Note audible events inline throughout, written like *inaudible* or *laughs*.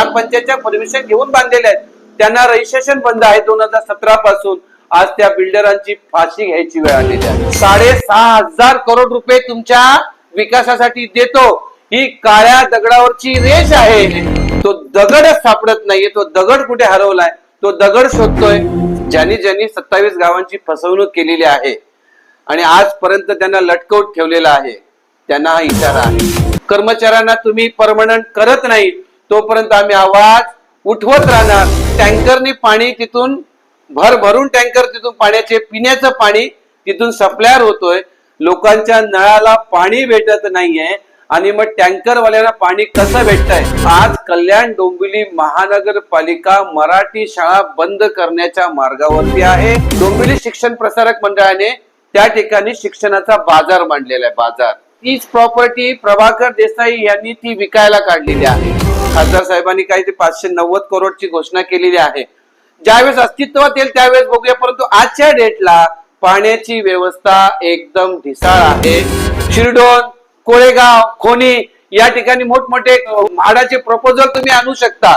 ग्रामपंचायतच्या permission घेऊन बांधलेले आहेत. त्यांना रजिस्ट्रेशन बंद आहे दोन हजार सतरा पासून. आज त्या बिल्डरांची फाशी घ्यायची वेळ आलेली आहे. साडेसहा हजार करोड रुपये तुमच्या विकासासाठी देतो. ही काळ्या दगडावरची रेष आहे. तो दगडच सापडत नाहीये. तो दगड कुठे हरवलाय? तो दगड शोधतोय. ज्यांनी ज्यांनी सत्तावीस गावांची फसवणूक केलेली आहे आणि आजपर्यंत त्यांना लटकवून ठेवलेला आहे त्यांना हा इशारा आहे. कर्मचाऱ्यांना तुम्ही परमनंट करत नाही तोपर्यंत आम्ही आवाज उठवत राहणार. टँकरनी पाणी तिथून भर भरून टँकर तिथून पाण्याचे पिण्याचं पाणी तिथून सप्लायर होतोय. लोकांच्या नळाला पाणी भेटत नाहीये आणि मग टँकरवाल्यांना पाणी कसं भेटतंय? आज कल्याण डोंबिवली महानगरपालिका मराठी शाळा बंद करण्याच्या मार्गावरती आहे. डोंबिवली शिक्षण प्रसारक मंडळाने त्या ठिकाणी शिक्षणाचा बाजार मांडलेला आहे. बाजार. तीच प्रॉपर्टी प्रभाकर देसाई यांनी ती विकायला काढलेली आहे. खासदार साहेबांनी काही ते पाचशे नव्वद करोडची घोषणा केलेली आहे. ज्यावेळेस अस्तित्वात येईल त्यावेळेस बघूया परंतु आजच्या डेटला पाण्याची व्यवस्था एकदम ढिसाळ आहे. शिरडोन कोळेगाव खोनी या ठिकाणी मोठमोठे म्हाडाचे प्रपोजल तुम्ही आणू शकता.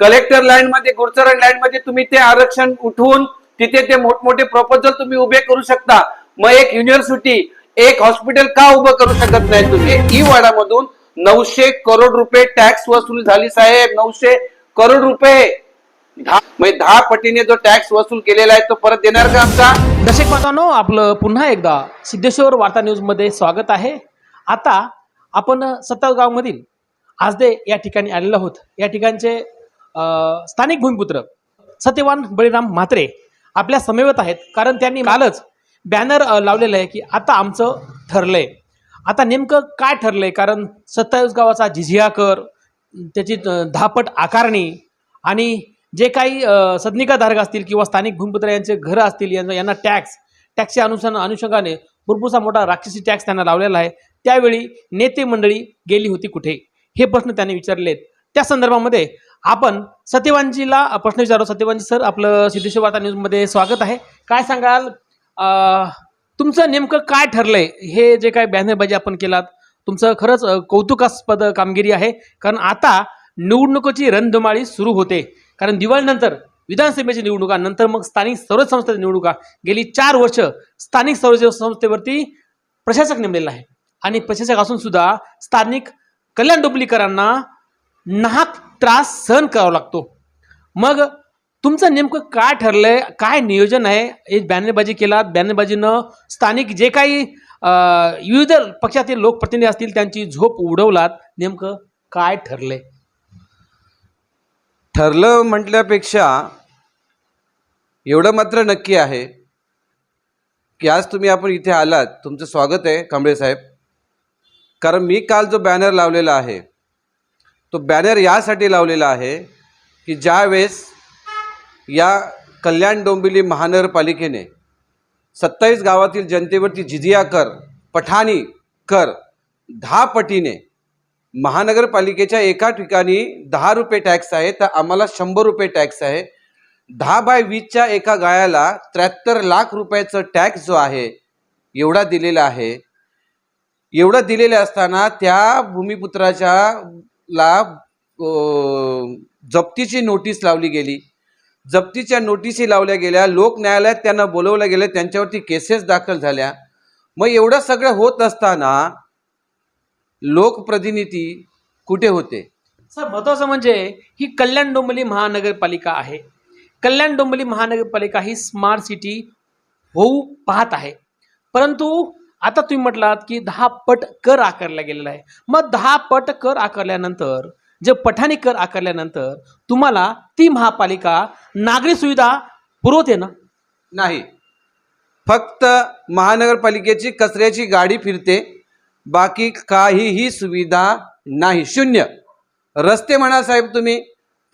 कलेक्टर लँडमध्ये गुरचरण लँडमध्ये तुम्ही ते आरक्षण उठवून तिथे ते मोठमोठे प्रपोजल तुम्ही उभे करू शकता. मग एक युनिव्हर्सिटी एक हॉस्पिटल का उभं करू शकत नाही तुम्ही? ई वाडामधून नऊशे करोड रुपये टॅक्स वसूल झाली साहेब नऊशे करोड रुपये. दहा म्हणजे दहा पटीने जो टॅक्स वसूल केलेला आहे तो परत देणार का आमचा? दर्शक मित्रांनो आपलं पुन्हा एकदा सिद्धेश्वर वार्ता न्यूजमध्ये स्वागत आहे. आता आपण सत्तागावमधील आजदे या ठिकाणी आलेलो आहोत. या ठिकाणचे स्थानिक भूमिपुत्र सत्यवान बळीराम म्हात्रे आपल्या समवेत आहेत. कारण त्यांनी कालच बॅनर लावलेलं आहे की आता आमचं ठरलंय. आता नेमकं काय ठरलंय? कारण सत्तावीस गावाचा झिझिया कर त्याची धापट दहापट आकारणी आणि जे काही सदनिकाधारक असतील किंवा स्थानिक भूमिपुत्र यांचे घरं असतील यांना यांना टॅक्स टॅक्सच्या अनुषंग अनुषंगाने भरपूरसा मोठा राक्षसी टॅक्स त्यांना लावलेला आहे. त्यावेळी नेते मंडळी गेली होती कुठे? हे प्रश्न त्यांनी विचारलेत. त्या संदर्भामध्ये आपण सत्यवानजीला प्रश्न विचारू सत्यवानजी सर आपलं सिद्धेश्वर वार्ता न्यूजमध्ये स्वागत आहे. काय सांगाल? तुमचं नेमकं काय ठरलंय? हे जे काय बॅनरबाजी आपण केलात तुमचं खरंच कौतुकास्पद कामगिरी आहे. कारण आता निवडणुकीची रणधुमाळी सुरू होते. कारण दिवाळीनंतर विधानसभेची निवडणुका नंतर मग स्थानिक स्वराज्य संस्थेची निवडणुका. गेली चार वर्ष स्थानिक स्वराज्य संस्थेवरती प्रशासक नेमलेला आहे. आणि प्रशासक असून सुद्धा स्थानिक कल्याण डोंबलीकरांना नाहक त्रास सहन करावा लागतो. मग तुमचं नेमकं काय ठरलंय? काय नियोजन आहे? हे बॅनरबाजी केलात बॅनरबाजीनं स्थानिक जे काही विविध पक्षातील लोकप्रतिनिधी असतील त्यांची झोप उडवलात. नेमकं काय ठरलंय? ठरलं म्हटल्यापेक्षा एवढं मात्र नक्की आहे की आज तुम्ही आपण इथे आलात. तुमचं स्वागत आहे कांबळे साहेब. कारण मी काल जो बॅनर लावलेला आहे तो बॅनर यासाठी लावलेला आहे की ज्यावेळेस या कल्याण डोंबिवली महानगरपालिकेने सत्तावीस गावातील जनतेवरती जिजिया कर पठाणी कर दहा पटीने महानगरपालिकेच्या एका ठिकाणी दहा रुपये टॅक्स आहे तर आम्हाला शंभर रुपये टॅक्स आहे. दहा बाय वीसच्या एका गायाला त्र्याहत्तर लाख रुपयाचं टॅक्स जो आहे एवढा दिलेला आहे. एवढं दिलेले असताना त्या भूमिपुत्राच्या ला जप्तीची नोटीस लावली गेली. जप्तीच्या नोटिसी लावल्या गेल्या लोक न्यायालयात त्यांना बोलवलं गेलं त्यांच्यावरती केसेस दाखल झाल्या. मग एवढं सगळं होत असताना लोकप्रतिनिधी कुठे होते? सर महत्वाचं म्हणजे ही कल्याण डोंबिवली महानगरपालिका आहे. कल्याण डोंबिवली महानगरपालिका ही स्मार्ट सिटी होऊ पाहत आहे. परंतु आता तुम्ही म्हटलात की दहा पट कर आकारला गेलेला आहे. मग दहा पट कर आकारल्यानंतर जे पठाणी कर आकारल्यानंतर तुम्हाला ती महापालिका नागरी सुविधा पुरवते ना? नाही. फक्त महानगरपालिकेची कचऱ्याची गाडी फिरते बाकी काहीही सुविधा नाही. शून्य. रस्ते म्हणा साहेब तुम्ही.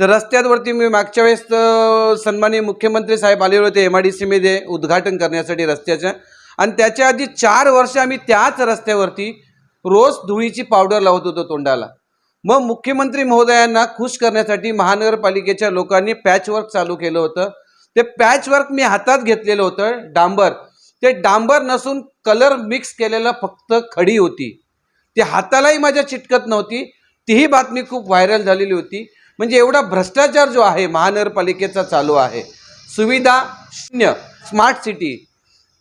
तर रस्त्यांवरती मी मागच्या वेळेस अं, सन्माननीय मुख्यमंत्री साहेब आलेले होते एम आय डी सीमध्ये उद्घाटन करण्यासाठी रस्त्याचं. आणि त्याच्या आधी चार वर्ष आम्ही त्याच रस्त्यावरती रोज धुळीची पावडर लावत होतो तोंडाला. मग मुख्यमंत्री महोदयांना खुश करण्यासाठी महानगरपालिकेच्या लोकांनी पॅचवर्क चालू केलं होतं. ते पॅचवर्क मी हातात घेतलेलं होतं डांबर. ते डांबर नसून कलर मिक्स केलेलं फक्त खडी होती. ती हातालाही माझ्या चिटकत नव्हती तीही बातमी खूप व्हायरल झालेली होती. म्हणजे एवढा भ्रष्टाचार जो आहे महानगरपालिकेचा चालू आहे. सुविधा शून्य. स्मार्ट सिटी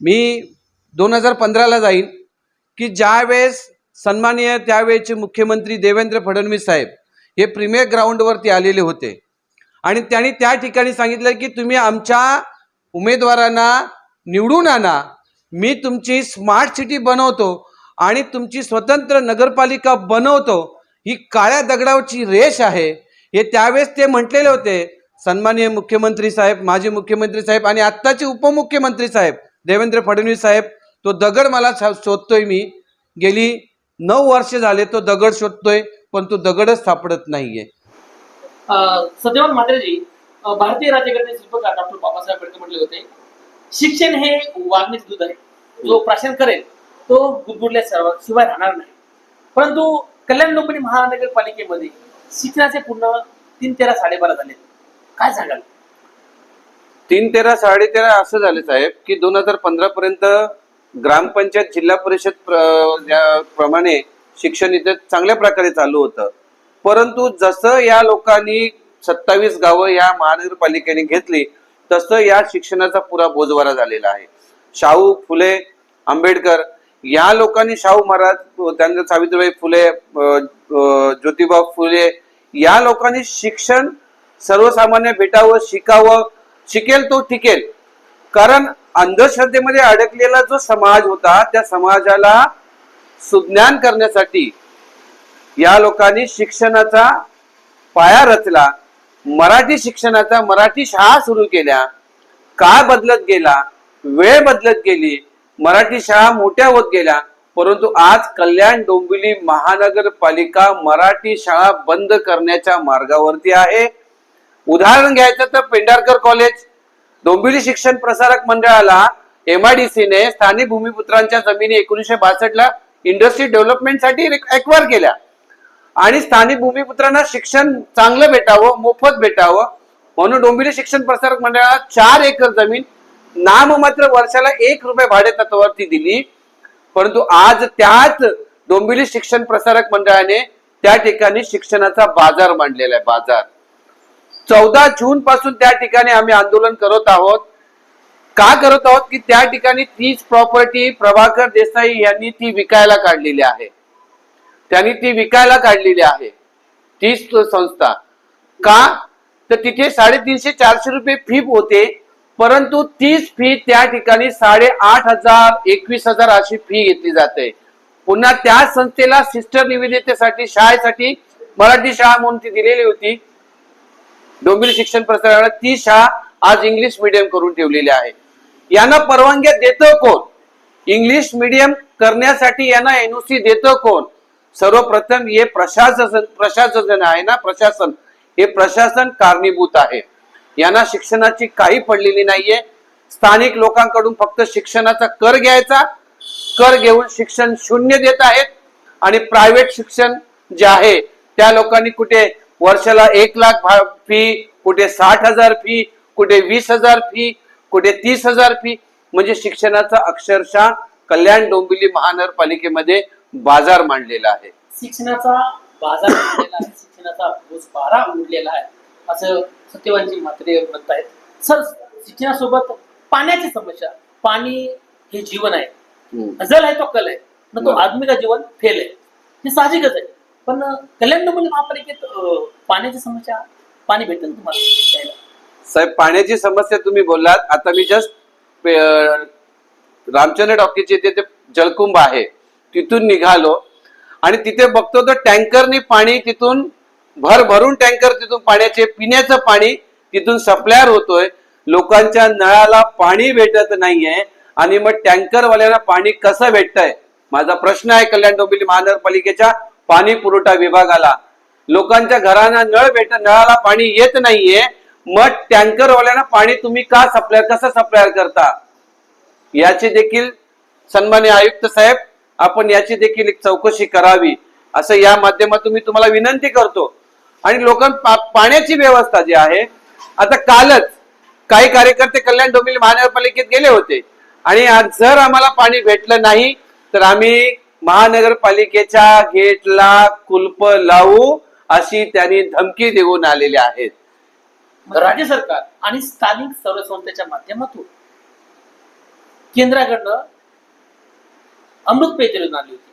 मी दोन हजार पंधराला जाईन की ज्यावेळेस सन्माननीय त्यावेळेचे मुख्यमंत्री देवेंद्र फडणवीस साहेब हे प्रीमियर ग्राउंडवरती आलेले होते. आणि त्यांनी त्या ठिकाणी सांगितलं की तुम्ही आमच्या उमेदवारांना निवडून आणा. मी तुमची स्मार्ट सिटी बनवतो आणि तुमची स्वतंत्र नगरपालिका बनवतो. ही काळ्या दगडावरची रेष आहे. हे त्यावेळेस ते म्हटलेले होते. सन्माननीय मुख्यमंत्री साहेब माजी मुख्यमंत्री साहेब आणि आत्ताचे उपमुख्यमंत्री साहेब देवेंद्र फडणवीस साहेब तो दगड मला शोधतोय मी. गेली नऊ वर्ष झाले तो दगड शोधतोय पण तो दगडच सापडत नाहीये. सत्यवान म्हात्रेजी भारतीय राज्यघटनेचे शिल्पकार डॉक्टर बाबासाहेब आंबेडकर म्हटले होते शिक्षण हे वाघनेच दूध आहे. जो प्राशन करेल तो गुदगुडल्या सर्व शिवाय राहणार नाही. परंतु कल्याण डोंबिवली महानगरपालिकेमध्ये शिक्षणाचे पूर्ण तीन तेरा साडेबारा झाले. काय सांगाल? तीन तेरा साडे तेरा असं झाले साहेब की दोन हजार पंधरा पर्यंत ग्रामपंचायत जिल्हा परिषद प्र- प्रमाणे शिक्षण इथे चांगल्या प्रकारे चालू होतं. परंतु जसं या लोकांनी सत्तावीस गावं या महानगरपालिकेने घेतली तसं या शिक्षणाचा पुरा बोजवारा झालेला आहे. शाहू फुले आंबेडकर या लोकांनी शाहू महाराज त्यांचे सावित्रीबाई फुले ज्योतिबा फुले या लोकांनी शिक्षण सर्वसामान्य भेटावं शिकावं शिकेल तो टिकेल. कारण अंधश्रद्धेमध्ये अडकलेला जो समाज होता त्या समाजाला सुज्ञान करण्यासाठी या लोकांनी शिक्षणाचा पाया रचला. मराठी शिक्षणाचा मराठी शाळा सुरू केल्या. काळ बदलत गेला वेळ बदलत गेली मराठी शाळा मोठ्या होत गेल्या. परंतु आज कल्याण डोंबिवली महानगरपालिका मराठी शाळा बंद करण्याच्या मार्गावरती आहे. उदाहरण घ्यायचं तर पेंढारकर कॉलेज. डोंबिवली शिक्षण प्रसारक मंडळाला एमआयडीसीने स्थानिक भूमिपुत्रांच्या जमिनी एकोणीसशे बासष्ट ला इंडस्ट्री डेव्हलपमेंटसाठी एक्वायर केल्या. आणि स्थानिक भूमिपुत्रांना शिक्षण चांगलं भेटावं मोफत भेटावं. म्हणून डोंबिवली शिक्षण प्रसारक मंडळाला चार एकर जमीन नाममात्र वर्षाला एक रुपये भाडे तत्वावरती दिली. परंतु आज त्याच डोंबिवली शिक्षण प्रसारक मंडळाने त्या ठिकाणी शिक्षणाचा बाजार मांडलेला आहे बाजार. चौदा जून पासून त्या ठिकाणी आम्ही आंदोलन करत आहोत. का करत आहोत? की त्या ठिकाणी तीच प्रॉपर्टी प्रभाकर देसाई यांनी ती विकायला काढलेली आहे. त्यांनी ती विकायला काढलेली आहे. तीच संस्था. का? तर तिथे साडेतीनशे चारशे रुपये फी होते. परंतु तीच फी त्या ठिकाणी साडेआठ हजार एकवीस हजार अशी फी घेतली जाते. पुन्हा त्या संस्थेला सिस्टर निवेदितेसाठी शाळेसाठी मराठी शाळा म्हणून ती दिलेली होती. डोंबिवली शिक्षण प्रसारणाला ती शाळा आज इंग्लिश मीडियम करून ठेवलेली आहे. यांना परवानग्या देतं कोण? इंग्लिश मीडियम करण्यासाठी यांना एनओसी देतं कोण? सर्वप्रथम हे प्रशासन प्रशासन आहे ना प्रशासन. हे प्रशासन कारणीभूत आहे. यांना शिक्षणाची काही पडलेली नाहीये. स्थानिक लोकांकडून फक्त शिक्षणाचा कर घ्यायचा. कर घेऊन शिक्षण शून्य देत आहेत. आणि प्रायव्हेट शिक्षण जे आहे त्या लोकांनी कुठे वर्षाला एक लाख फी कुठे साठ हजार फी कुठे वीस हजार फी कुठे तीस हजार फी म्हणजे शिक्षणाचा अक्षरशः कल्याण डोंबिवली महानगरपालिकेमध्ये बाजार मांडलेला आहे. शिक्षणाचा बाजार उडलेला आहे. शिक्षणाचा बारा उडलेला आहे. असं सत्यवानजी म्हात्रे म्हणत आहेत. सर शिक्षणासोबत पाण्याची समस्या. पाणी हे जीवन आहे. जल आहे तो कल आहे. तो. आदमी का जीवन फेल आहे. हे साहजिकच आहे. पण कल्याण डोंबिवली महापालिकेत पाण्याची समस्या पाणी भेटेल तुम्हाला. साहेब पाण्याची समस्या तुम्ही बोललात. आता मी जस्ट रामचंद्र डॉक्टरचे तिथे जलकुंभ आहे. तिथून निघालो. आणि तिथे बघतो तर टँकरनी पाणी तिथून भर भरून टँकर तिथून पाण्याचे पिण्याचं पाणी तिथून सप्लायर होतोय. लोकांच्या नळाला पाणी भेटत नाहीये. आणि मग टँकरवाल्यांना पाणी कसं भेटतंय? माझा प्रश्न आहे कल्याण डोंबिवली महानगरपालिकेच्या पाणी पुरवठा विभागाला. लोकांच्या घरांना नळ भेट नळाला पाणी येत नाहीये. मग टँकरवाल्यांना पाणी तुम्ही का सप्लाय कसं सप्लायर करता? याची देखील सन्मान्य आयुक्त साहेब आपण याची देखील एक चौकशी करावी. असं या माध्यमातून मी तुम्हाला विनंती करतो. आणि लोकांना पाण्याची व्यवस्था जी आहे आता कालच काही कार्यकर्ते कल्याण डोंबिवली महानगरपालिकेत गेले होते. आणि आज जर आम्हाला पाणी भेटलं नाही तर आम्ही महानगरपालिकेच्या गेटला कुलप लावू अशी त्यांनी धमकी देऊन आलेले आहेत. राज्य सरकार आणि स्थानिक संस्थेच्या माध्यमातून केंद्राकडनं अमृत पेयजल योजना आली होती.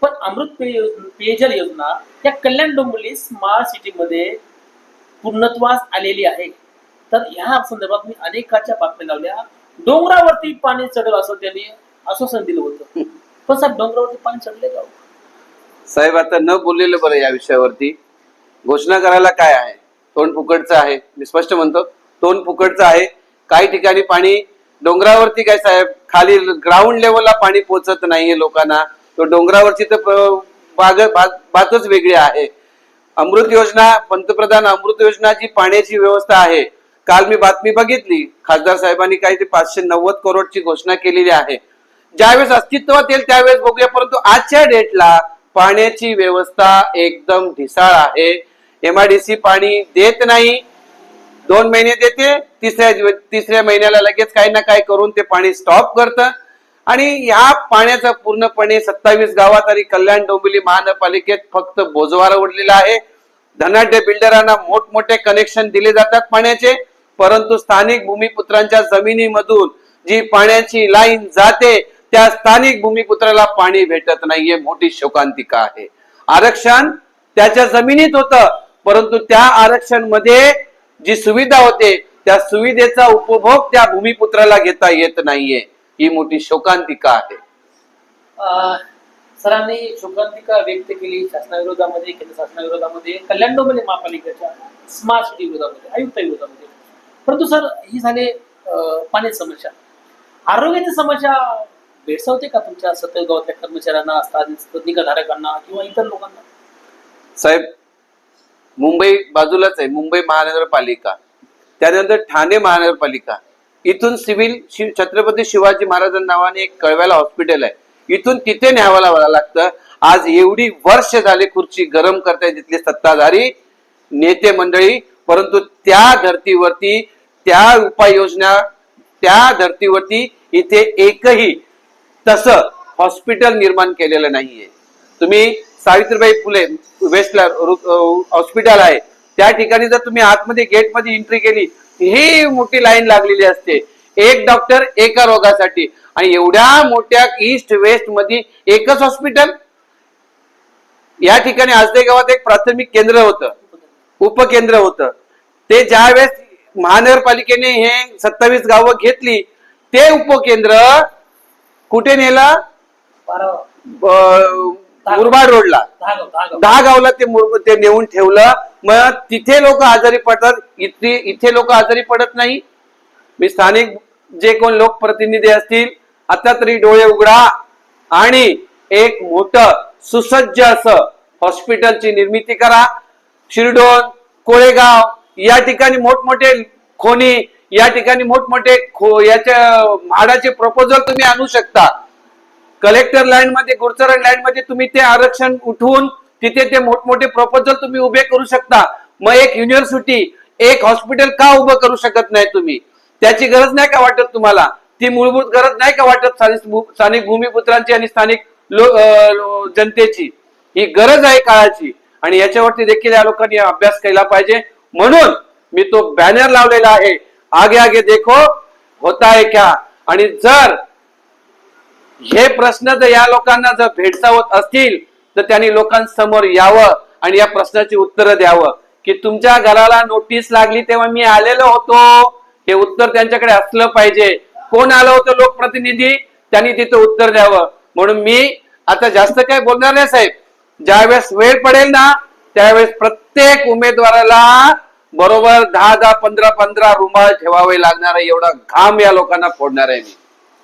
पण अमृत पेय योज- पेयजल योजना या कल्याण डोंबिवली स्मार्ट सिटीमध्ये पूर्णत्वास आलेली आहे. तर ह्या संदर्भात मी अनेकाच्या बातम्या लावल्या. डोंगरावरती पाणी चढलं असं त्यांनी आश्वासन दिलं होतं. *laughs* पण साहेब डोंगरावरती पाणी चढले का हो? साहेब आता न बोललेलं बरं या विषयावरती. घोषणा करायला काय आहे? तोंड फुकटचं आहे. मी स्पष्ट म्हणतो तोंड फुकटचं आहे. काही ठिकाणी पाणी डोंगरावरती काय साहेब खाली ग्राउंड लेवलला पाणी पोचत नाहीये लोकांना. तो डोंगरावरची तर बाग- बातच वेगळी आहे. अमृत योजना पंतप्रधान अमृत योजना जी पाण्याची व्यवस्था आहे. काल मी बातमी बघितली. खासदार साहेबांनी काही ते पाचशे नव्वद करोडची घोषणा केलेली आहे. ज्यावेळेस अस्तित्वात येईल त्यावेळेस बघूया. परंतु आजच्या डेटला पाण्याची व्यवस्था एकदम ढिसाळ आहे. एमआयडीसी पाणी देत नाही. दोन महिने देते तिसऱ्या तिसऱ्या महिन्याला लगेच काही ना काही करून ते पाणी स्टॉप करतं. आणि या पाण्याचा पूर्णपणे सत्तावीस गावात आणि कल्याण डोंबिवली महानगरपालिकेत फक्त बोजवारा उडलेला आहे. धनाढ्य बिल्डरांना मोठमोठे कनेक्शन दिले जातात पाण्याचे. परंतु स्थानिक भूमिपुत्रांच्या जमिनीमधून जी पाण्याची लाईन जाते त्या स्थानिक भूमिपुत्राला पाणी भेटत नाहीये मोठी शोकांतिका आहे. आरक्षण त्याच्या जमिनीत होत परंतु त्या आरक्षणमध्ये जी सुविधा होते त्या सुविधेचा उपभोग त्या भूमिपुत्राला घेता येत नाहीये ही मोठी शोकांतिका आहे. अं, सरांनी शोकांतिका व्यक्त केली शासनाविरोधामध्ये केंद्र शासनाविरोधामध्ये कल्याण डोंबिवली महापालिकेच्या स्मार्ट सिटी विरोधामध्ये आयुक्त विरोधामध्ये. परंतु सर ही झाले पाणी समस्या. आरोग्याची समस्या भेडसावते का तुमच्या सतत गावातल्या कर्मचाऱ्यांना स्थानिक किंवा इतर लोकांना? साहेब मुंबई बाजूलाच आहे मुंबई महानगरपालिका. त्यानंतर ठाणे महानगरपालिका. इथून सिव्हिल शिव छत्रपती शिवाजी महाराजांच्या नावाने एक कळव्याला हॉस्पिटल आहे. इथून तिथे न्यावं लागतं. आज एवढी वर्ष झाले खुर्ची गरम करताय तिथले सत्ताधारी नेते मंडळी परंतु त्या धर्तीवरती त्या उपाययोजना त्या धर्तीवरती इथे एकही तसं हॉस्पिटल निर्माण केलेलं नाहीये. तुम्ही सावित्रीबाई फुले वेस्टला हॉस्पिटल आहे. त्या ठिकाणी जर तुम्ही आतमध्ये गेटमध्ये एंट्री केली ही मोठी लाईन लागलेली असते. एक डॉक्टर एका रोगासाठी. आणि एवढ्या मोठ्या ईस्ट वेस्टमध्ये एकच हॉस्पिटल या ठिकाणी आजदे गावात एक प्राथमिक केंद्र होतं. उपकेंद्र होतं. ते ज्यावेळेस महानगरपालिकेने हे सत्तावीस गावं घेतली ते उपकेंद्र कुठे नेलं? मुरबाड रोडला. दहा गाव दहा गाव दहा गावला ते ते नेऊन ठेवलं. मग तिथे लोक आजारी पडतात. इथे इथे लोक आजारी पडत नाही. मी स्थानिक जे कोण लोकप्रतिनिधी असतील आता तरी डोळे उघडा. आणि एक मोठं सुसज्ज असं हॉस्पिटलची निर्मिती करा. शिरडोन कोळेगाव या ठिकाणी मोठमोठे खोनी या ठिकाणी मोठमोठे खो याच्या म्हाडाचे प्रपोजल तुम्ही आणू शकता. कलेक्टर लाईन मध्ये गुरचरण लाईन मध्ये तुम्ही ते आरक्षण उठवून तिथे ते मोठमोठे प्रपोजल तुम्ही उभे करू शकता. मग एक युनिव्हर्सिटी एक हॉस्पिटल का उभं करू शकत नाही तुम्ही? त्याची गरज नाही का वाटत तुम्हाला? ती मूलभूत गरज नाही का वाटत स्थानिक स्थानिक भूमिपुत्रांची आणि स्थानिक जनतेची? ही गरज आहे काळाची. आणि याच्यावरती देखील या लोकांनी अभ्यास केला पाहिजे. म्हणून मी तो बॅनर लावलेला आहे. आगे आगे देखो होता है क्या? आणि जर हे प्रश्न जर या लोकांना जर भेडसावत असतील तर त्यांनी लोकांसमोर यावं आणि या प्रश्नाची उत्तरं द्यावं. की तुमच्या घराला नोटीस लागली तेव्हा मी आलेलो होतो. हे उत्तर त्यांच्याकडे असलं पाहिजे. कोण आलं होतं लोकप्रतिनिधी? त्यांनी तिथं उत्तर द्यावं. म्हणून मी आता जास्त काय बोलणार नाही साहेब. ज्यावेळेस वेळ पडेल ना त्यावेळेस प्रत्येक उमेदवाराला बरोबर दहा दहा पंधरा पंधरा रुमाल ठेवावे लागणार आहे एवढा घाम या लोकांना फोडणार आहे मी.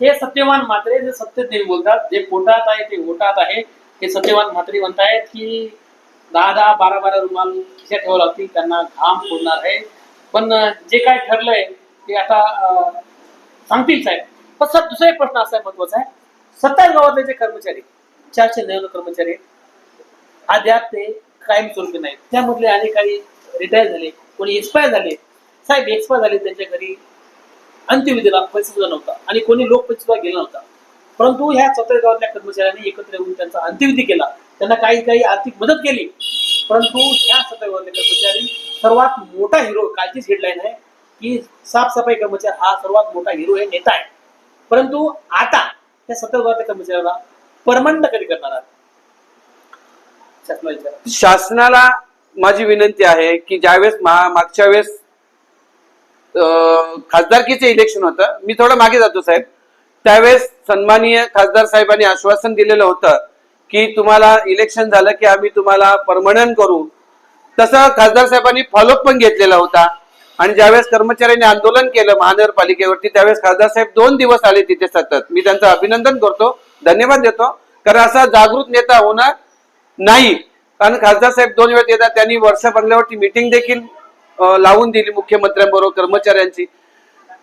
हे सत्यवान म्हात्रे जे सत्य ते बोलतात जे पोटात आहे ते ओटात आहे हे सत्यवान म्हात्रे म्हणतायत की दहा दहा बारा बारा रुमाल खिशा ठेवावं लागतील त्यांना घाम फोडणार आहे. पण जे काय ठरलंय ते आता सांगतील साहेब. पण सर दुसरा एक प्रश्न असा आहे महत्त्वाचा आहे. सत्तावीस गावातले जे कर्मचारी चारशे नव्याण्णव कर्मचारी अद्याप ते कायमस्वरूपी नाहीत. त्यामधले अनेक काही रिटायर झाले कोणी एक्सपायर झाले. साहेब एक्सपायर झाले त्यांच्या घरी. अंत्यविधीला पैसा सुद्धा नव्हता आणि कोणी लोकपैसा सुद्धा गेला नव्हता. परंतु ह्या चौथ्या गावातल्या कर्मचाऱ्यांनी एकत्र येऊन त्यांचा अंत्यविधी केला. त्यांना काही काही आर्थिक मदत केली. परंतु ह्या चौथ्या गावातले कर्मचारी सर्वात मोठा हिरो कालचीच हेडलाईन आहे की साफसफाई कर्मचारी हा सर्वात मोठा हिरो हे नेता आहे. परंतु आता त्या सतत गावातल्या कर्मचाऱ्याला परमंड कधी करणार आहात? शासनाला माझी विनंती आहे की ज्यावेळेस मागच्या वेळेस खासदारकीचे खासदारकीचं इलेक्शन होतं मी थोडं मागे जातो साहेब. त्यावेळेस सन्माननीय खासदार साहेबांनी आश्वासन दिलेलं होतं की तुम्हाला इलेक्शन झालं की आम्ही तुम्हाला परमनंट करू. तसं खासदार साहेबांनी फॉलोअप पण घेतलेला होता. आणि ज्यावेळेस कर्मचाऱ्यांनी आंदोलन केलं महानगरपालिकेवरती त्यावेळेस खासदार साहेब दोन दिवस आले तिथे सतत. मी त्यांचं अभिनंदन करतो धन्यवाद देतो. कारण असा जागृत नेता होणार नाही. कारण खासदार साहेब दोन वेळ येतात त्यांनी वर्ष बंगल्यावरती मिटिंग देखील लावून दिली मुख्यमंत्र्यांबरोबर कर्मचाऱ्यांची.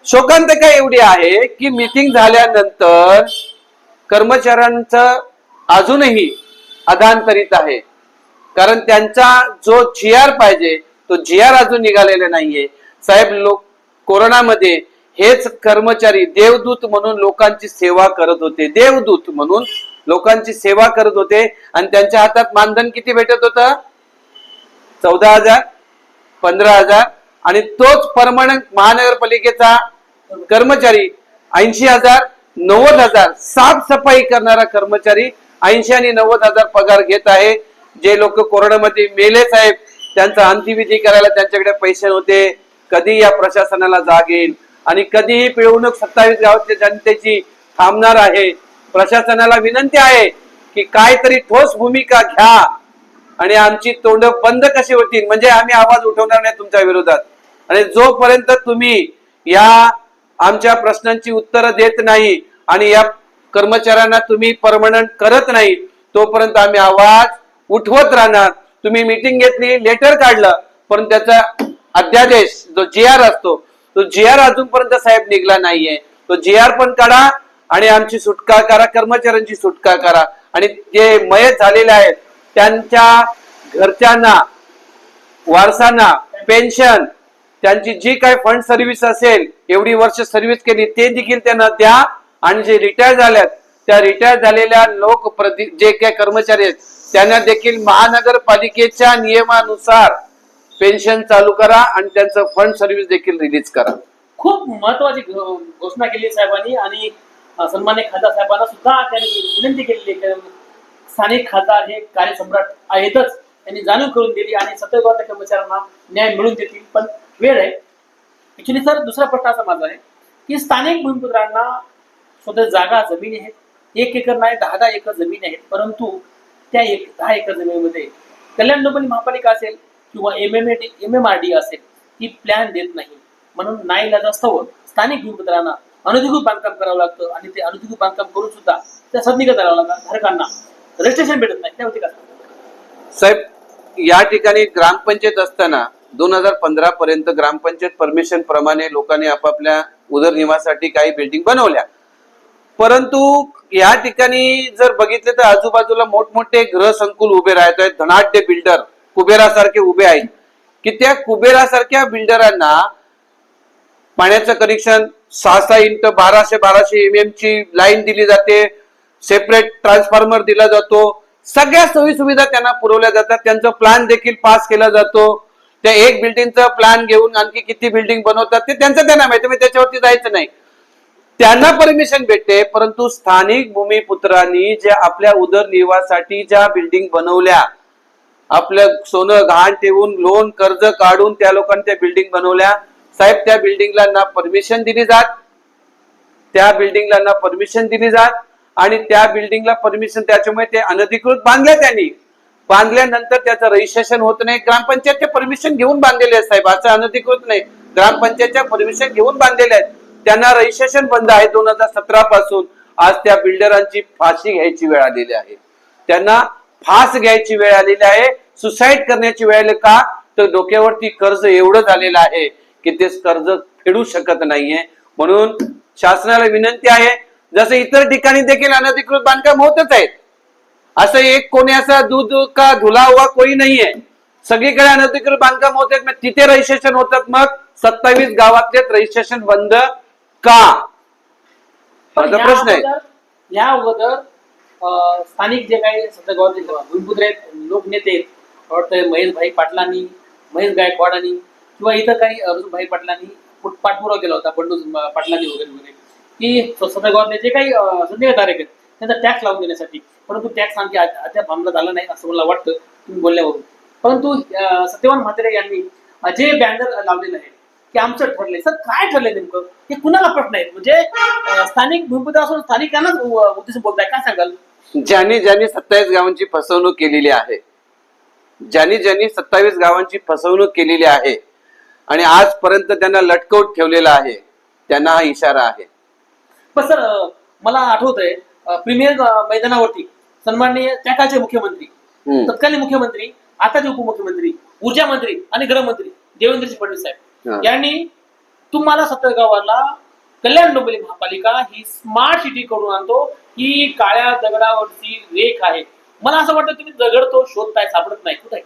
शोकांतिका एवढी आहे की मिटिंग झाल्यानंतर कर्मचाऱ्यांचं अजूनही अधांतरित आहे. कारण त्यांचा जो जी आर पाहिजे तो जी आर अजून निघालेला नाहीये. साहेब लोक कोरोनामध्ये हेच कर्मचारी देवदूत म्हणून लोकांची सेवा करत होते. देवदूत म्हणून लोकांची सेवा करत होते आणि त्यांच्या हातात मानधन किती भेटत होतं? चौदा हजार पंधरा हजार आणि तोच परमनंट महानगरपालिकेचा कर्मचारी ऐंशी हजार नव्वद हजार साफसफाई करणारा कर्मचारी ऐंशी आणि नव्वद हजार पगार घेत आहे. जे लोक कोरोनामध्ये मेले साहेब त्यांचा अंत्यविधी करायला त्यांच्याकडे पैसे नव्हते. कधी या प्रशासनाला जाग येईल. आणि कधीही पिळवणूक सत्तावीस गावातल्या जनतेची थांबणार आहे. प्रशासनाला विनंती आहे की काहीतरी ठोस भूमिका घ्या. आणि आमची तोंड बंद कशी होतील? म्हणजे आम्ही आवाज उठवणार नाही तुमच्या विरोधात. आणि जोपर्यंत तुम्ही या आमच्या प्रश्नांची उत्तरं देत नाही आणि या कर्मचाऱ्यांना तुम्ही परमनंट करत नाही तोपर्यंत आम्ही आवाज उठवत राहणार. तुम्ही मिटिंग घेतली लेटर काढलं पण त्याचा अध्यादेश जो जी आर असतो तो जी आर अजूनपर्यंत साहेब निघला नाहीये. तो जी आर पण काढा आणि आमची सुटका करा कर्मचाऱ्यांची सुटका करा. आणि जे मयत झालेले आहेत त्यांच्या घरच्यांना वारसांना पेन्शन त्यांची जी काही फंड सर्व्हिस असेल एवढी वर्ष सर्व्हिस केली ते देखील त्यांना द्या. आणि जे रिटायर झाल्यात त्या रिटायर झालेल्या लोक जे काही कर्मचारी आहेत त्यांना देखील महानगरपालिकेच्या नियमानुसार पेन्शन चालू करा आणि त्यांचं फंड सर्व्हिस देखील रिलीज करा. खूप महत्वाची घोषणा केली साहेबांनी. आणि सन्मान्य खासदार साहेबांना सुद्धा त्यांनी विनंती केलेली आहे. स्थानिक खासदार हे कार्यसम्राट आहेतच. त्यांनी जाणीव करून दिली आणि सततगावातल्या कर्मचाऱ्यांना न्याय मिळवून देतील. पण वेळ आहे. ऍक्च्युली सर दुसरा प्रश्न असा माझा आहे की स्थानिक भूमिपुत्रांना स्वतः जागा जमीन आहेत. एक एकर नाही दहा दहा एकर जमीन आहेत. परंतु त्या एक दहा एकर जमिनीमध्ये कल्याण डोंबिवली महापालिका असेल किंवा M M M M R D असेल ती प्लॅन देत नाही. म्हणून नाही असतं स्थानिक भूमिपुत्रांना अनधिकृत बांधकाम करावं लागतं आणि ते अनधिकृत बांधकाम करून सुद्धा त्या सदनिका करावं लागतात धारकांना रजिस्ट्रेशन भेटत नाही. त्यावरती का? साहेब या ठिकाणी ग्रामपंचायत असताना दोन हजार पंधरा पर्यंत ग्रामपंचायत परमिशन प्रमाणे लोकांनी आपापल्या उदरनिर्वाहासाठी काही बिल्डिंग बनवल्या. परंतु या ठिकाणी जर बघितले तर आजूबाजूला मोठमोठे ग्रह संकुल उभे राहत आहेत. धनाढ्य बिल्डर कुबेरासारखे उभे आहेत. की त्या कुबेरासारख्या बिल्डरांना पाण्याचं कनेक्शन सहा सहा इंट बाराशे बाराशे एम एम ची लाईन दिली जाते. सेपरेट ट्रान्सफॉर्मर दिला जातो. सगळ्या सोयी सुविधा त्यांना पुरवल्या जातात. त्यांचा प्लॅन देखील पास केला जातो. त्या एक बिल्डिंगचा प्लॅन घेऊन आणखी किती बिल्डिंग बनवतात ते त्यांचं त्यांना माहिती मी त्याच्यावरती जायचं नाही. त्यांना परमिशन भेटते परंतु स्थानिक भूमिपुत्रांनी ज्या आपल्या उदरनिर्वाहासाठी ज्या बिल्डिंग बनवल्या आपलं सोनं गहाण ठेवून लोन कर्ज काढून त्या लोकांनी त्या बिल्डिंग बनवल्या साहेब त्या बिल्डिंगला ना परमिशन दिली जात. त्या बिल्डिंगला ना परमिशन दिली जात. आणि त्या बिल्डिंगला परमिशन त्याच्यामुळे ते अनधिकृत बांधल्या त्यांनी. बांधल्यानंतर त्याचं रजिस्ट्रेशन होत नाही. ग्रामपंचायतचे परमिशन घेऊन बांधलेले आहेत साहेब. असं अनधिकृत नाही. ग्रामपंचायतच्या परमिशन घेऊन बांधलेले आहेत. त्यांना रजिस्ट्रेशन बंद आहे दोन हजार सतरा पासून. आज त्या बिल्डरांची फाशी घ्यायची वेळ आलेली आहे. त्यांना फास घ्यायची वेळ आलेली आहे. सुसाईड करण्याची वेळ आली का? तर डोक्यावरती कर्ज एवढं झालेलं आहे. की ते कर्ज फेडू शकत नाहीये. म्हणून शासनाला विनंती आहे जसं इतर ठिकाणी देखील अनधिकृत बांधकाम होतच आहेत. असं एक कोणी असा दूध का धुला हुआ कोणी नाहीये. सगळीकडे अनधिकृत बांधकाम होत आहेत तिथे रजिस्ट्रेशन होतात मग सत्तावीस गावातले रजिस्ट्रेशन बंद का? माझा प्रश्न आहे. या अगोदर स्थानिक जे काही सध्या गावातले भूमिपुत्र आहेत लोकनेते वाटतं महेशभाई पाटलांनी महेश गायकवाडांनी किंवा इथं काही अरुणभाई पाटलांनी पाठपुरावा केला होता बंडू पाटलांनी वगैरे वगैरे. की स- गावातले जे काही अं, संदेहधारक आहेत त्यांचा टॅक्स लावून देण्यासाठी. परंतु टॅक्स आणखी अद्याप अंमलात झाला नाही असं मला वाटतं तुम्ही बोलल्यावरून. परंतु सत्यवान म्हात्रे यांनी जे बॅनर लावलेलं आहे की आमचं ठरलंय. सर काय ठरलंय नेमकं? हे कुणाला प्रश्न आहे म्हणजे स्थानिक भूमिपुत्र असून स्थानिकांनाच उ- उद्देशून बोलताय काय सांगाल? ज्यांनी ज्यांनी सत्तावीस गावांची फसवणूक केलेली आहे ज्यांनी ज्यांनी सत्तावीस गावांची फसवणूक केलेली आहे आणि आजपर्यंत त्यांना लटकवत ठेवलेला आहे. त्यांना हा इशारा आहे. पण सर मला आठवतंय अं, प्रीमियर मैदानावरती सन्माननीय त्या काळचे मुख्यमंत्री. तत्कालीन मुख्यमंत्री आताचे उपमुख्यमंत्री ऊर्जा मंत्री आणि गृहमंत्री देवेंद्रजी फडणवीस. साहेब. यांनी तुम्हाला सत्तर गावाला कल्याण डोंबिवली महापालिका ही स्मार्ट सिटी करून आणतो. ही काळ्या दगडावरची रेख आहे. मला असं वाटतं तुम्ही दगड तो शोधताय सापडत नाही. कुठे?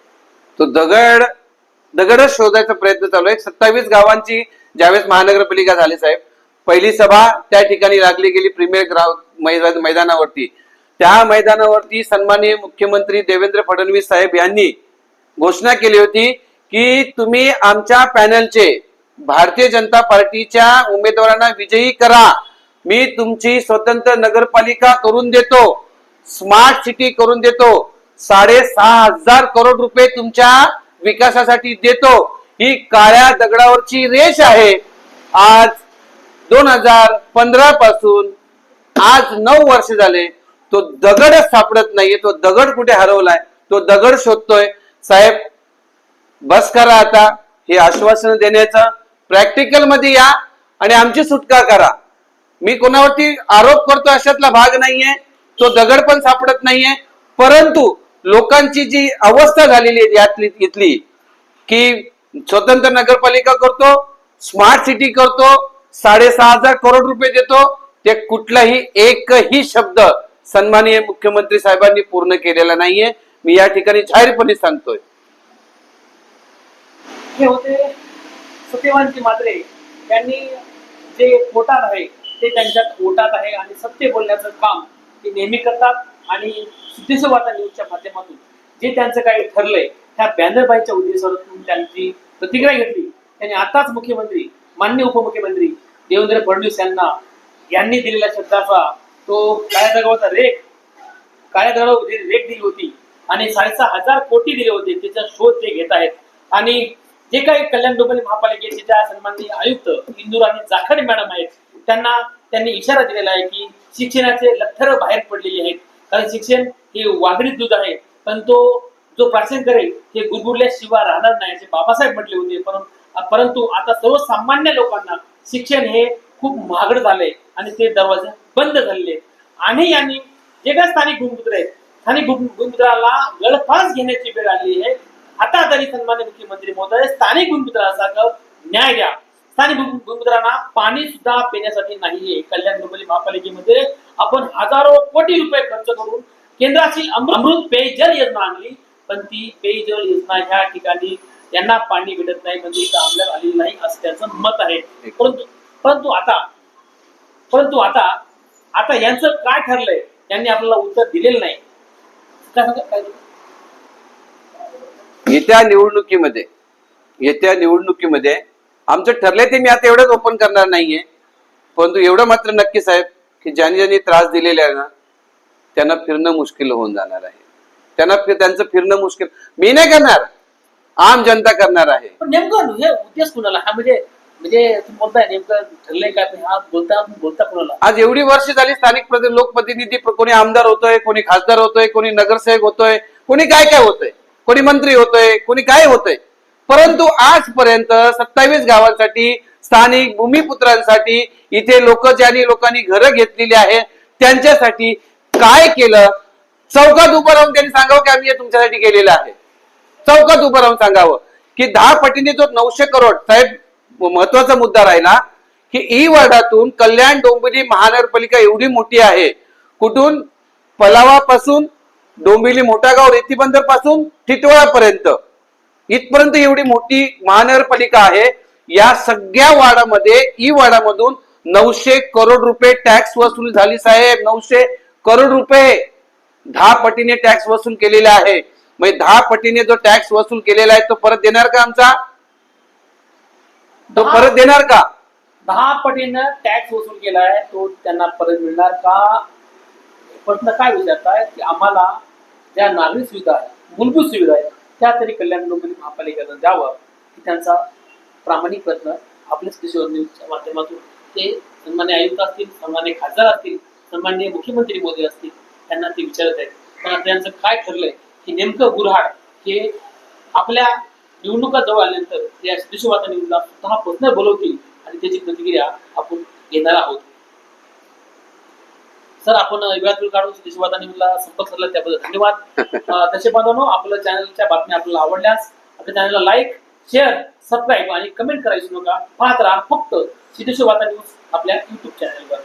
तो दगड दगडच शोधायचा प्रयत्न चालू आहे. सत्तावीस गावांची ज्यावेळेस महानगरपालिका झाली साहेब पहिली सभा त्या ठिकाणी लागली गेली प्रीमियर ग्राउंड मैदान- मैदानावरती. त्या मैदानावरती सन्माननीय मुख्यमंत्री देवेंद्र फडणवीस साहेब यांनी घोषणा केली होती की तुम्ही आमच्या पॅनलचे भारतीय जनता पार्टीच्या उमेदवारांना विजयी करा. मी तुमची स्वतंत्र नगरपालिका करून देतो स्मार्ट सिटी करून देतो. साडेसहा हजार करोड रुपये तुमच्या विकासासाठी देतो. ही काळ्या दगडावरची रेष आहे. आज दोन हजार पंधरा पासून आज नऊ वर्ष झाले. तो दगडच सापडत नाहीये. तो दगड कुठे हरवलाय? तो दगड शोधतोय. साहेब बस करा आता. हे आश्वासन देण्याचं प्रॅक्टिकलमध्ये या आणि आमची सुटका करा. मी कोणावरती आरोप करतो अशातला भाग नाहीये. तो दगड पण सापडत नाहीये. परंतु लोकांची जी अवस्था झालेली आहे यातली इथली की स्वतंत्र नगरपालिका करतो स्मार्ट सिटी करतो साडेसहा हजार करोड रुपये देतो ते कुठलाही एकही शब्द सन्माननीय मुख्यमंत्री साहेबांनी पूर्ण केलेला नाहीये. मी या ठिकाणी जाहीरपणे सांगतोय. हे होते सत्यवानजी मात्रे यांनी जे पोटात आहे ते त्यांच्या पोटात आहे आणि सत्य बोलण्याचं काम ते नेहमी करतात. आणि सिद्धेश्वर वार्ता न्यूजच्या माध्यमातून जे त्यांचं काही ठरलंय त्या बॅनरबाईच्या उद्देशातून त्यांची प्रतिक्रिया घेतली. त्यांनी आताच मुख्यमंत्री मान्य उपमुख्यमंत्री देवेंद्र फडणवीस यांना यांनी दिलेल्या शब्दाचा तो काळ्या दगडाचा रेख काळ्या दगडावर रेख दिली होती आणि साडेसहा हजार कोटी दिले होते त्याचा शोध ते घेत आहेत. आणि जे काही कल्याण डोंबिवली महापालिकेचे ज्या सन्माननीय आयुक्त आणि जाखड मॅडम आहेत त्यांना त्यांनी इशारा दिलेला आहे की शिक्षणाचे लठ्ठर बाहेर पडलेले आहेत. कारण शिक्षण हे वाघडीत दूध आहे. पण तो जो प्राचीन करेल हे गुरगुरल्याशिवाय राहणार नाही असे बाबासाहेब म्हटले होते. परंतु परंतु आता सर्वसामान्य लोकांना शिक्षण हे खूप महागड झालंय आणि ते दरवाजे बंद झालेले आणि यांनी जे काय स्थानिक भूमिपुत्र आहेत स्थानिक भूमिपुत्राला गळफास घेण्याची वेळ आली आहे. आता तरी सन्मान्य मुख्यमंत्री महोदय स्थानिक भूमिपुत्राचा न्याय द्या. स्थानिक भूमिपुत्रांना पाणी सुद्धा पिण्यासाठी नाहीये. कल्याण डोंबिवली महापालिकेमध्ये आपण हजारो कोटी रुपये खर्च करून केंद्राची अमृत पेयजल योजना आणली. पण ती पेयजल योजना ह्या ठिकाणी त्यांना पाणी भेटत नाही म्हणजे इथं अंमलात आलेली नाही असं त्यांचं मत आहे. परंतु परंतु आता परंतु आता आता यांचं काय ठरलंय त्यांनी आपल्याला उत्तर दिलेलं नाही. काय काय येत्या निवडणुकीमध्ये येत्या निवडणुकीमध्ये आमचं ठरलंय ते मी आता एवढंच ओपन करणार नाहीये. परंतु एवढं मात्र नक्की साहेब की ज्यांनी ज्यांनी त्रास दिलेला आहे ना त्यांना फिरणं मुश्किल होऊन जाणार आहे. त्यांना फिर- त्यांचं फिरणं मुश्किल मी नाही करणार. आम जनता करणार आहे. पण नेमकं हे उद्देश कुणाला? हा म्हणजे म्हणजे बोलताय नेमकं ठरलंय काय हा बोलता बोलता कुणाला? आज एवढी वर्ष झाली स्थानिक प्रति- लोकप्रतिनिधी कोणी आमदार होतोय कोणी खासदार होतोय कोणी नगरसेवक होतोय कोणी काय काय होतोय? कोणी मंत्री होतोय कोणी काय होतोय? परंतु आजपर्यंत सत्तावीस गावांसाठी स्थानिक भूमिपुत्रांसाठी इथे लोक ज्यांनी लोकांनी घरं घेतलेली आहेत त्यांच्यासाठी काय केलं? चौकात उभं राहून त्यांनी सांगावं की आम्ही हे तुमच्यासाठी केलेलं आहे. चौकात उभं राहून सांगावं की दहा पटीने जो नऊशे करोड साहेब महत्त्वाचा मुद्दा राहिला की ई वर्डातून कल्याण डोंबिवली महानगरपालिका एवढी मोठी आहे. कुठून? पलावापासून डोंबिवली मोठा गाव रेतीबंदरपासून टिटोळापर्यंत. इथपर्यंत एवढी मोठी महानगरपालिका आहे. या सगळ्या वाडामध्ये ई वाडामधून नऊशे करोड रुपये टॅक्स वसूल झाली साहेब. नऊशे करोड रुपये दहा पटीने टॅक्स वसूल केलेला आहे. म्हणजे दहा पटीने जो टॅक्स वसूल केलेला आहे तो परत देणार का आमचा? तो परत देणार का? दहा पटीनं टॅक्स वसूल केला आहे तो त्यांना परत मिळणार का? प्रश्न काय विचारताय की आम्हाला ज्या नागरिक सुविधा आहेत मूलभूत सुविधा आहेत त्या तरी कल्याण लोकांनी महापालिकेला द्यावं की त्यांचा प्रामाणिक प्रयत्न आपल्या स्टेशनवर माध्यमातून ते सन्मान्य आयुक्त असतील सन्मान्य खासदार असतील सन्मान्य मुख्यमंत्री मोदी असतील त्यांना ते विचारत आहेत. पण आता त्यांचं काय ठरलंय की नेमकं गुरहाड हे आपल्या निवडणुका जवळ आल्यानंतर या सिद्धेश्वर न्यूजला स्वतः पर्सनल बोलवतील आणि त्याची प्रतिक्रिया आपण घेणार आहोत. सर आपण वेळात वेळ काढून सिद्धेश्वर न्यूजला संपर्क साधला त्याबद्दल धन्यवाद. *laughs* तसे बांधवांनो आपल्या चॅनलच्या बातम्या आपल्याला आवडल्यास आपल्या चॅनलला लाईक शेअर सबस्क्राईब आणि कमेंट करायची नका. पाहत राहा फक्त सिद्धेश्वर न्यूज आपल्या युट्यूब चॅनलवर